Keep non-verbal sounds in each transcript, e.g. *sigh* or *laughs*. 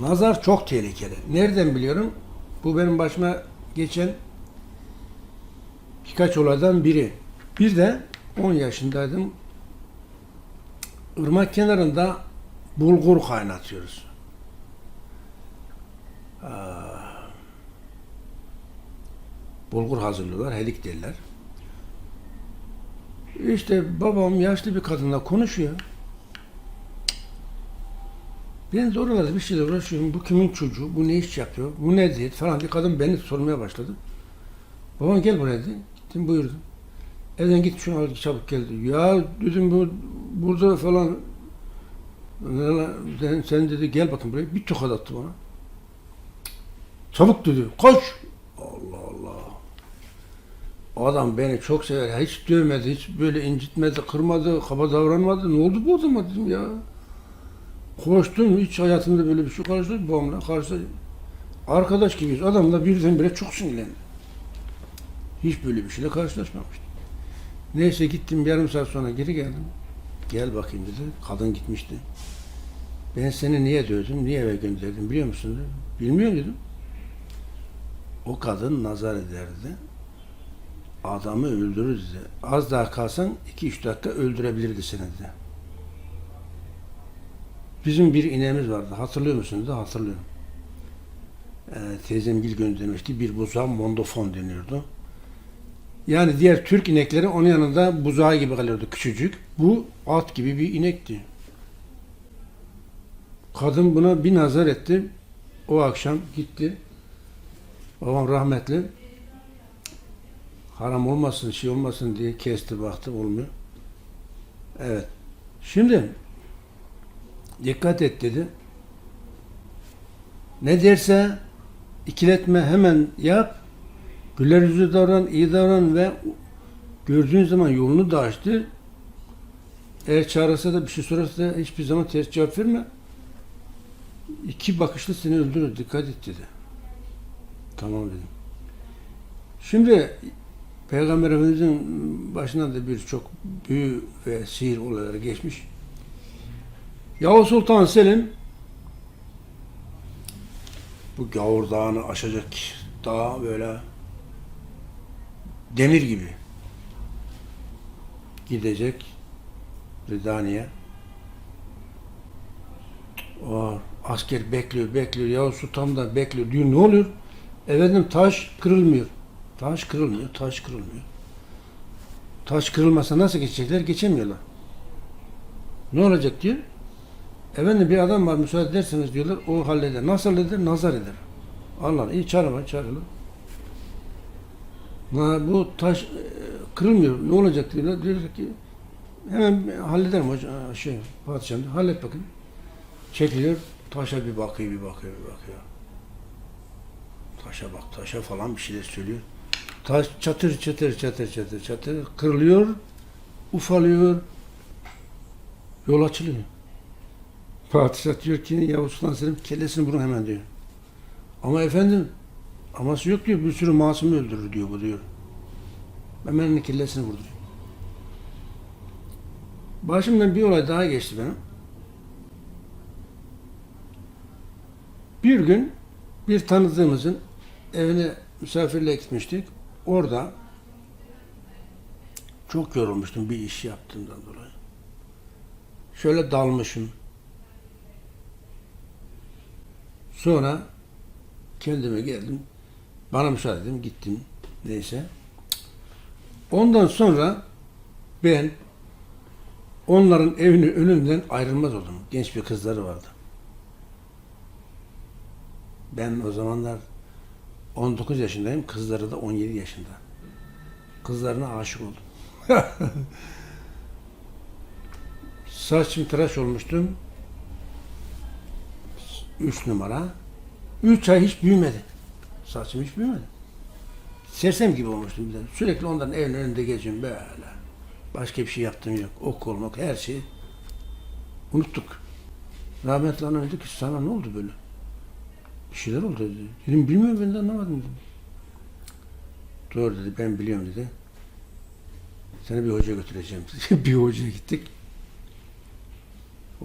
Nazar çok tehlikeli. Nereden biliyorum? Bu benim başıma geçen birkaç olaydan biri. Bir de 10 yaşındaydım. Irmak kenarında bulgur kaynatıyoruz. Bulgur hazırlıyorlar, helik derler. İşte babam yaşlı bir kadınla konuşuyor. Ben de bir şeyle uğraşıyorum. Bu kimin çocuğu? Bu ne iş yapıyor? Bu nedir? Falan bir kadın beni sormaya başladı. Babam gel buraya dedi. Gittim buyurdum. Evden git şunu al çabuk geldi. Ya dedim bu burada falan sen, sen dedi gel bakın buraya. Bir tokat attı bana. Çabuk dedi. Koş. Allah Allah. Adam beni çok sever. Hiç dövmedi, hiç böyle incitmedi, kırmadı, kaba davranmadı. Ne oldu bu adama dedim ya. Koştum, hiç hayatımda böyle bir şey karşıladım. Babamla karşıladım. Arkadaş gibiyiz. Adamla birdenbire çok sinirlendim. Hiç böyle bir şeyle karşılaşmamıştım. Neyse gittim yarım saat sonra geri geldim. Gel bakayım dedi. Kadın gitmişti. Ben seni niye dövdüm, niye eve gönderdim biliyor musun? Dedi. Bilmiyorum dedim. O kadın nazar ederdi. Adamı öldürür dedi. Az daha kalsan 2-3 dakika öldürebilirdi seni dedi. Bizim bir ineğimiz vardı. Hatırlıyor musunuz da hatırlıyorum. Ee, teyzem Gil göndermişti. Bir buzağa mondofon deniyordu. Yani diğer Türk inekleri onun yanında buzağı gibi kalıyordu küçücük. Bu at gibi bir inekti. Kadın buna bir nazar etti. O akşam gitti. Babam rahmetli. Haram olmasın, şey olmasın diye kesti baktı olmuyor. Evet. Şimdi dikkat et dedi. Ne derse ikiletme hemen yap. Güler yüzlü davran, iyi davran ve gördüğün zaman yolunu da açtı. Eğer çağırırsa da bir şey sorarsa da hiçbir zaman ters cevap verme. İki bakışlı seni öldürür. Dikkat et dedi. Tamam dedim. Şimdi Peygamber Efendimiz'in başına da birçok büyü ve sihir olayları geçmiş. Yavuz Sultan Selim bu Gavur Dağı'nı aşacak dağ böyle demir gibi gidecek Ridaniye. O asker bekliyor, bekliyor. Yavuz Sultan da bekliyor. Diyor ne oluyor? Efendim taş kırılmıyor. Taş kırılmıyor, taş kırılmıyor. Taş kırılmasa nasıl geçecekler? Geçemiyorlar. Ne olacak diyor. Efendim bir adam var müsaade ederseniz diyorlar o halleder. Nasıl halleder? Nazar eder. Allah iyi çağırma çağırıyorlar. Na, bu taş e, kırılmıyor. Ne olacak diyorlar. Diyor ki hemen hallederim hocam. Şey, padişahım hallet bakın. Çekiliyor. Taşa bir bakıyor, bir bakıyor, bir bakıyor. Taşa bak, taşa falan bir şeyler söylüyor. Taş çatır çatır çatır çatır çatır kırılıyor, ufalıyor, yol açılıyor. Padişah diyor ki Yavuz Sultan Selim kellesini vurun hemen diyor. Ama efendim aması yok diyor bir sürü masumu öldürür diyor bu diyor. Hemen kellesini vurdu. diyor. Başımdan bir olay daha geçti benim. Bir gün bir tanıdığımızın evine misafirliğe gitmiştik. Orada çok yorulmuştum bir iş yaptığımdan dolayı. Şöyle dalmışım. Sonra kendime geldim. Bana müsaade edin gittim. Neyse. Ondan sonra ben onların evinin önünden ayrılmaz oldum. Genç bir kızları vardı. Ben o zamanlar 19 yaşındayım. Kızları da 17 yaşında. Kızlarına aşık oldum. *laughs* Saçım tıraş olmuştum. 3 numara. 3 ay hiç büyümedi. Saçım hiç büyümedi. Sersem gibi olmuştum bir de. Sürekli onların evinin önünde geziyorum böyle. Başka bir şey yaptığım yok. Okul, her şeyi unuttuk. Rahmetli anam dedi ki sana ne oldu böyle? Bir şeyler oldu dedi. Dedim bilmiyorum ben de anlamadım dedim. Doğru dedi ben biliyorum dedi. Seni bir hoca götüreceğim dedi. *laughs* bir hocaya gittik.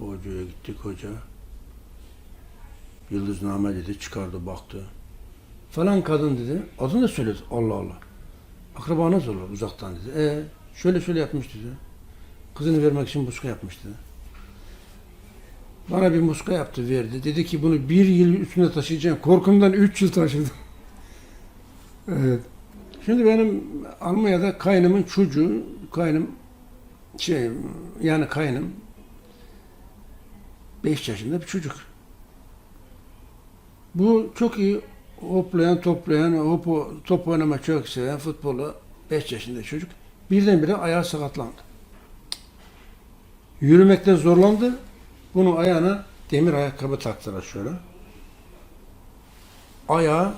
O hocaya gittik hoca. Yıldızname dedi, çıkardı, baktı. Falan kadın dedi, adını da söyledi. Allah Allah. Akrabanız olur uzaktan dedi. E şöyle şöyle yapmış dedi. Kızını vermek için muska yapmış dedi. Bana bir muska yaptı verdi. Dedi ki bunu bir yıl üstünde taşıyacağım. Korkumdan üç yıl taşıdım. *laughs* evet. Şimdi benim Almanya'da kaynımın çocuğu, kaynım şey yani kaynım 5 yaşında bir çocuk. Bu çok iyi hoplayan, toplayan, hop, top oynamayı çok seven futbolu 5 yaşında çocuk. Birdenbire ayağı sakatlandı. Yürümekte zorlandı. Bunun ayağına demir ayakkabı taktılar şöyle. Ayağı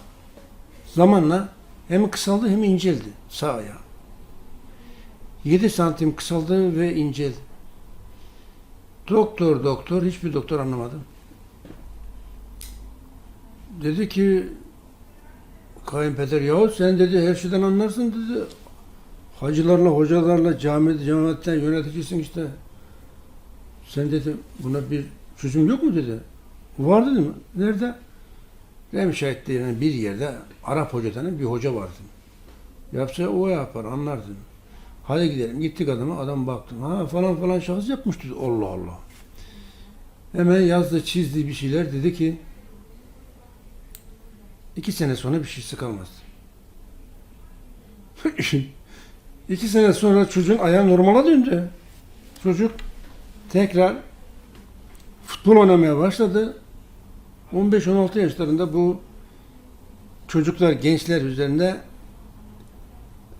zamanla hem kısaldı hem inceldi sağ ayağı. 7 santim kısaldı ve inceldi. Doktor doktor hiçbir doktor anlamadı. Dedi ki kayınpeder yahu sen dedi her şeyden anlarsın dedi. Hacılarla, hocalarla, cami, cemaatten yöneticisin işte. Sen dedi buna bir çözüm yok mu dedi. Var dedim. Nerede? Remşahit denen bir yerde Arap hoca denen bir hoca vardı. Yapsa o yapar anlar dedim. Hadi gidelim. Gittik adama. Adam baktı. Ha falan falan şahıs yapmış dedi. Allah Allah. Hemen yazdı çizdi bir şeyler. Dedi ki iki sene sonra bir şeysi kalmaz. *laughs* iki sene sonra çocuğun ayağı normala döndü. Çocuk tekrar futbol oynamaya başladı. 15-16 yaşlarında bu çocuklar, gençler üzerinde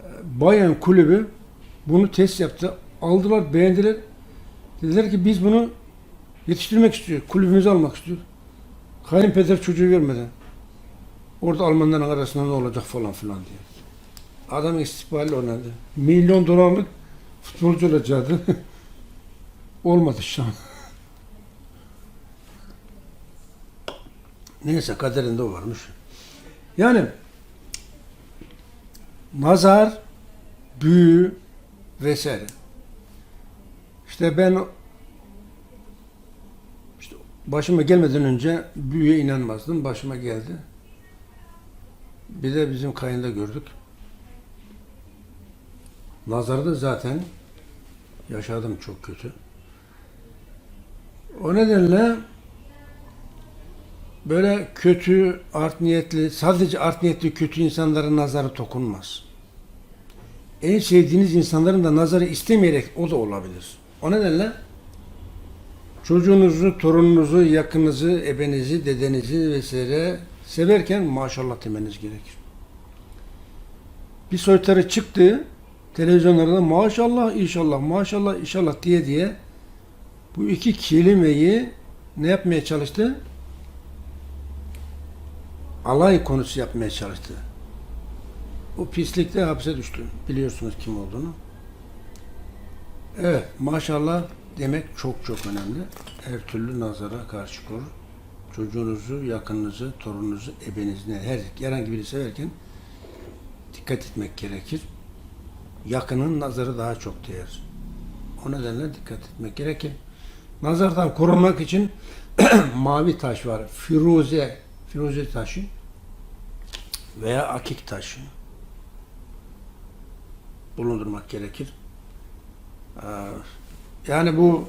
e, bayan kulübü bunu test yaptı. Aldılar, beğendiler. Dediler ki biz bunu yetiştirmek istiyoruz. Kulübümüze almak istiyoruz. Kayınpeder çocuğu vermeden. Orada Almanların arasında ne olacak falan filan diye. Adam istihbarlı oynadı. Milyon dolarlık futbolcu olacaktı. *laughs* Olmadı şu an. Neyse kaderinde o varmış. Yani nazar, büyü vesaire. İşte ben işte başıma gelmeden önce büyüye inanmazdım. Başıma geldi. Bir de bizim kayında gördük. Nazarda zaten yaşadım çok kötü. O nedenle böyle kötü, art niyetli, sadece art niyetli kötü insanların nazarı dokunmaz. En sevdiğiniz insanların da nazarı istemeyerek o da olabilir. O nedenle çocuğunuzu, torununuzu, yakınınızı, ebenizi, dedenizi vesaire severken maşallah demeniz gerekir. Bir soytarı çıktı, televizyonlarda maşallah, inşallah, maşallah, inşallah diye diye bu iki kelimeyi ne yapmaya çalıştı? Alay konusu yapmaya çalıştı. O pislikte hapse düştü. Biliyorsunuz kim olduğunu. Evet, maşallah demek çok çok önemli. Her türlü nazara karşı korur. Çocuğunuzu, yakınınızı, torununuzu, ebenizi, her herhangi biri severken dikkat etmek gerekir. Yakının nazarı daha çok değer. O nedenle dikkat etmek gerekir. Nazardan korunmak için *clears throat* mavi taş var. Firuze, firuze taşı veya akik taşı bulundurmak gerekir. Ee, Yani bu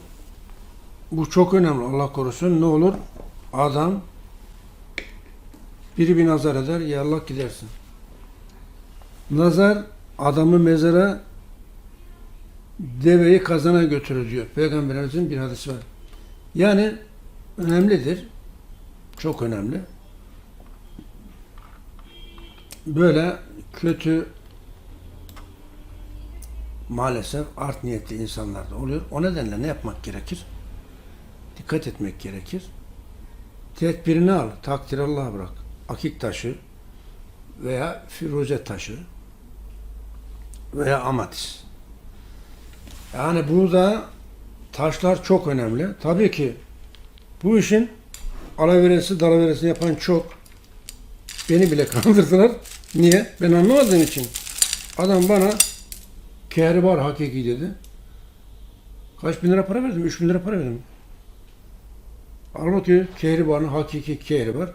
bu çok önemli. Allah korusun ne olur? Adam biri bir nazar eder, ya Allah gidersin. Nazar adamı mezara deveyi kazana götürür diyor. Peygamberimizin bir hadisi var. Yani önemlidir. Çok önemli. Böyle kötü maalesef art niyetli insanlar da oluyor. O nedenle ne yapmak gerekir? Dikkat etmek gerekir. Tedbirini al. Takdir Allah'a bırak. Akik taşı veya firuze taşı veya amatis. Yani burada taşlar çok önemli. Tabii ki bu işin alaveresi dalaveresi yapan çok. Beni bile *laughs* kandırdılar. Niye? Ben anlamadığım için. Adam bana kehribar hakiki dedi. Kaç bin lira para verdim? Üç bin lira para verdim. Halbuki kehribanın hakiki kehribar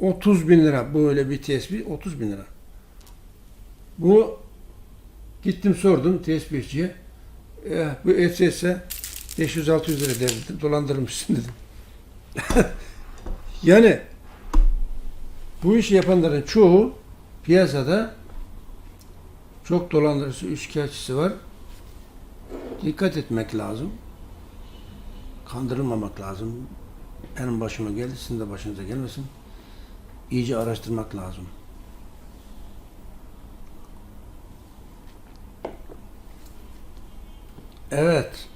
30 bin lira böyle bir tespih 30 bin lira. Bu gittim sordum tespihçiye. Eh, bu et etse 500-600 lira dedi. Dolandırmışsın dedim. *laughs* yani bu işi yapanların çoğu piyasada çok dolandırıcısı, üçkağıtçısı var. Dikkat etmek lazım. Kandırılmamak lazım. Benim başıma geldi, sizin de başınıza gelmesin. İyice araştırmak lazım. Evet.